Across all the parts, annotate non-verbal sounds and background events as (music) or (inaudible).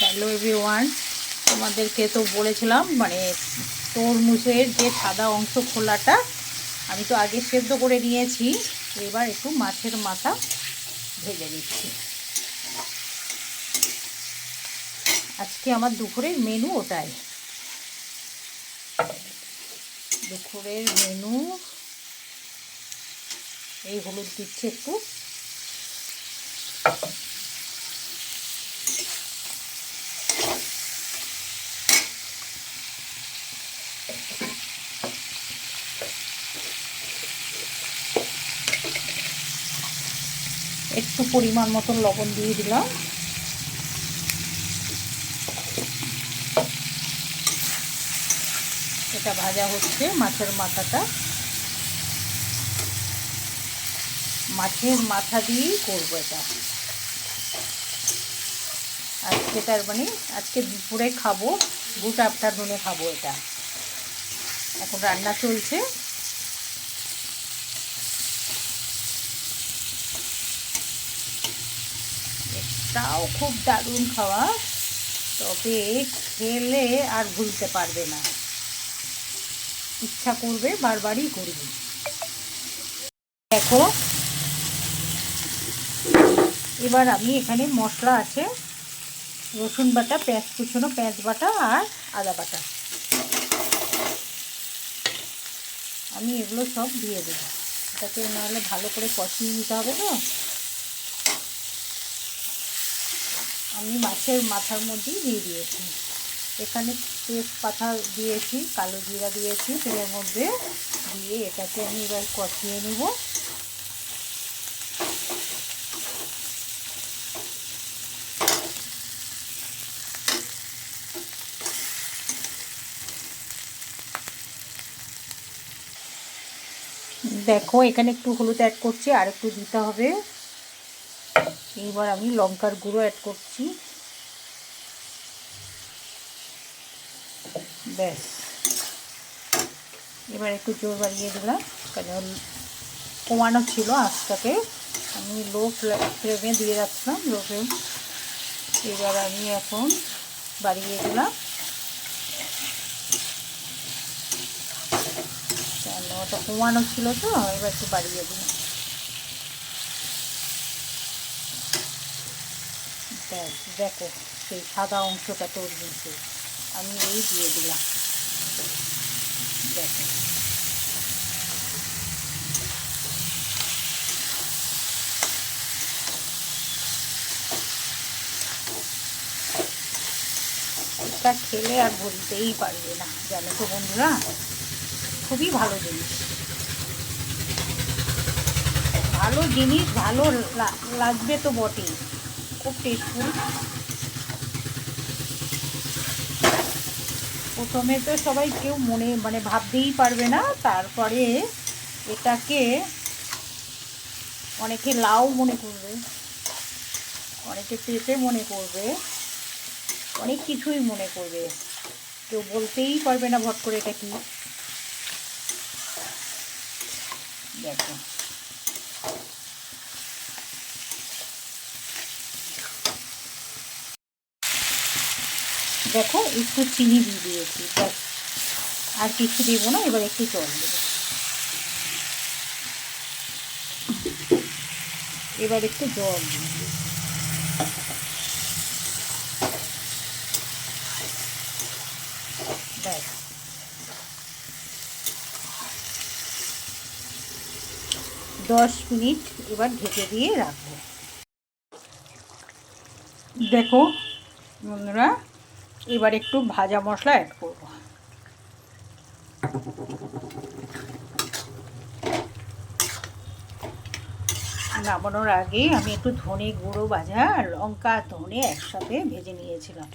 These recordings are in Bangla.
হ্যালো এভরিওয়ান তোমাদেরকে তো বলেছিলাম মানে তরমুজের যে সাদা অংশ খোলাটা, আমি তো আগে সেদ্ধ করে নিয়েছি, এবার একটু মাছের মাথা ভেজে নিচ্ছি। আজকে আমার দুপুরের মেনু ওটাই। দুপুরের মেনু এই হলুদ দিচ্ছি একটু। একটু পরিমাণ মতন লবণ দিয়ে দিলাম। এটা ভাজা হচ্ছে মাছের মাথাটা। মাছের মাথা দিয়েই করব এটা। আজকে তার মানে আজকে দুপুরে খাব গুড আফটারনুনে খাব এটা। এখন রান্না চলছে। এটাও খুব দারুণ খাওয়া, তবে খেলে আর ভুলতে পারবে না। ইচ্ছা করবে, বারবারই করবে। দেখো, এবার আমি এখানে মশলা আছে, রসুন বাটা, পেঁয়াজ কুচনো পেঁয়াজ বাটা আর আদা বাটা। আমি এগুলো সব দিয়ে দেবো। এটাকে নাহলে ভালো করে কষিয়ে নিতে হবে তো। আমি মাছের মাথার মধ্যেই দিয়ে দিয়েছি। এখানে তেজপাতা দিয়েছি, কালো জিরা দিয়েছি, তেলের মধ্যে দিয়ে এটাকে আমি এবার কষিয়ে নেব। দেখো, এখানে একটু হলুদ অ্যাড করছি, আর একটু দিতে হবে। এইবার আমি লঙ্কার গুঁড়ো অ্যাড করছি। ব্যাস। এবার একটু জোর বাড়িয়ে দিলাম, কারণ কমানো ছিল আঁচটাকে। আমি লো ফ্লেমে দিয়ে রাখলাম লো ফ্লেম এবার আমি এখন বাড়িয়ে দিলাম। ওটা কমানো ছিল তো, এবার একটু বাড়িয়ে দিলাম। দেখো, সেই সাদা অংশটা তোর নিচে আমি এই দিয়ে দিলাম। দেখো। এটা খেলে আর বলতেই পারবে না, জানো তো বন্ধুরা? খুবই ভালো জিনিস। ভালো জিনিস, ভালো লাগবে তো বটেই। খুব টেস্টফুল প্রথমে তো সবাই কেউ মনে মানে ভাবতেই পারবে না, তারপরে এটাকে অনেকে লাউ মনে করবে, অনেকে পেঁপে মনে করবে, অনেক কিছুই মনে করবে। কেউ বলতেই পারবে না ভট করে এটা কি। দেখো। দেখো, একটু চিনি দিয়ে দিয়েছি, ব্যাস। আর কিছু দেবো না, এবার একটু জল দেবো। এবার একটু জল দিয়ে ব্যাস। দশ মিনিট এবার ঢেকে দিয়ে রাখব। দেখো, বন্ধুরা এবার একটু ভাজা মশলা অ্যাড করব। নামানোর আগে আমি একটু ধনে গুঁড়ো ভাজা আর লঙ্কা, ধনে একসাথে ভেজে নিয়েছিলাম।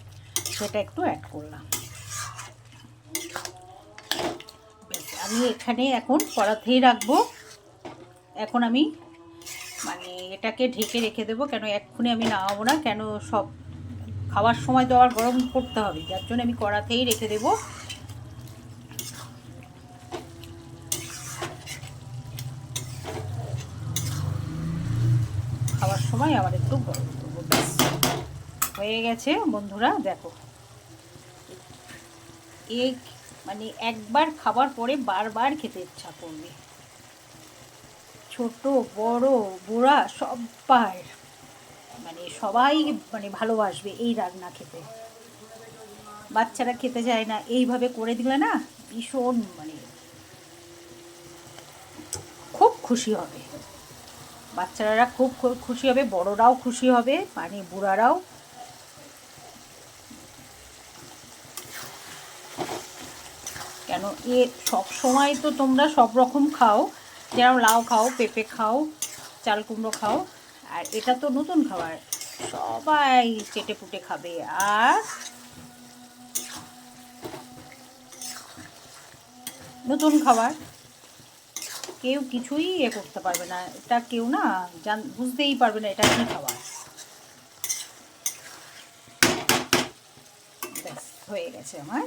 সেটা একটু অ্যাড করলাম। আমি এখানে এখন কড়াতেই রাখব। এখন আমি মানে এটাকে ঢেকে রেখে দেবো, কেন এক্ষুনি আমি নামাবো না, কেন সব খাওয়ার সময় তো আবার গরম করতে হবে, যার জন্য আমি কড়াতেই রেখে দেবো। খাওয়ার সময় আবার একটু গরম করব হয়ে গেছে বন্ধুরা, দেখো। এই মানে একবার খাবার পরে বারবার খেতে ইচ্ছা করবে। ছোট, বড়, বুড়া সবাই মানে সবাই মানে ভালোবাসবে এই রান্না খেতে। বাচ্চারা খেতে চায় না, এইভাবে করে দিলে না ভীষণ মানে খুব খুশি হবে। বাচ্চারা খুব খুশি হবে, বড়রাও খুশি হবে মানে বুড়ারাও। কেন এ সব সময় তো তোমরা সব রকম খাও, যেরকম লাউ খাও, পেঁপে খাও, চাল কুমড়ো খাও। আর এটা তো নতুন খাবার। সবাই চেটে পুটে খাবে আর নতুন খাবার। কেউ কিছুই এ করতে পারবে না। এটা কেউ না জান, বুঝতেই পারবে না এটা কী খাবার। হয়ে গেছে আমার।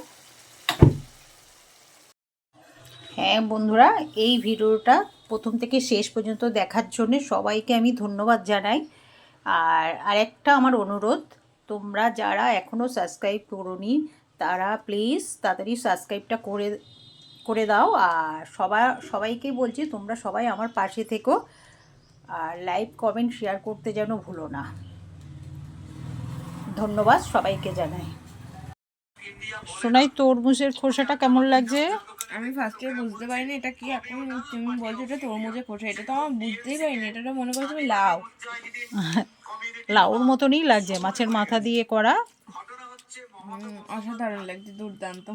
হ্যাঁ বন্ধুরা, এই ভিডিওটা প্রথম থেকে শেষ পর্যন্ত দেখার জন্য সবাইকে আমি ধন্যবাদ জানাই। আর আরেকটা আমার অনুরোধ, তোমরা যারা এখনও সাবস্ক্রাইব করোনি, তারা প্লিজ তাড়াতাড়ি সাবস্ক্রাইবটা করে করে দাও। আর সবাই সবাইকে বলছি, তোমরা সবাই আমার পাশে থেকো। আর লাইভ কমেন্ট, শেয়ার করতে যেন ভুলো না। ধন্যবাদ সবাইকে জানাই। শোনাই তরমুজের খোসাটা কেমন লাগছে? আমি ফার্স্টে বুঝতে পারিনি এটা কি এখন তুমি বলছো এটা তরমুজে খোসা এটা তো আমার বুঝতেই পারিনি এটা তো মনে করো তুমি লাউ। (laughs) লাউর মতনই লাগছে মাছের মাথা দিয়ে করা। অসাধারণ লাগছে দুর্দান্ত।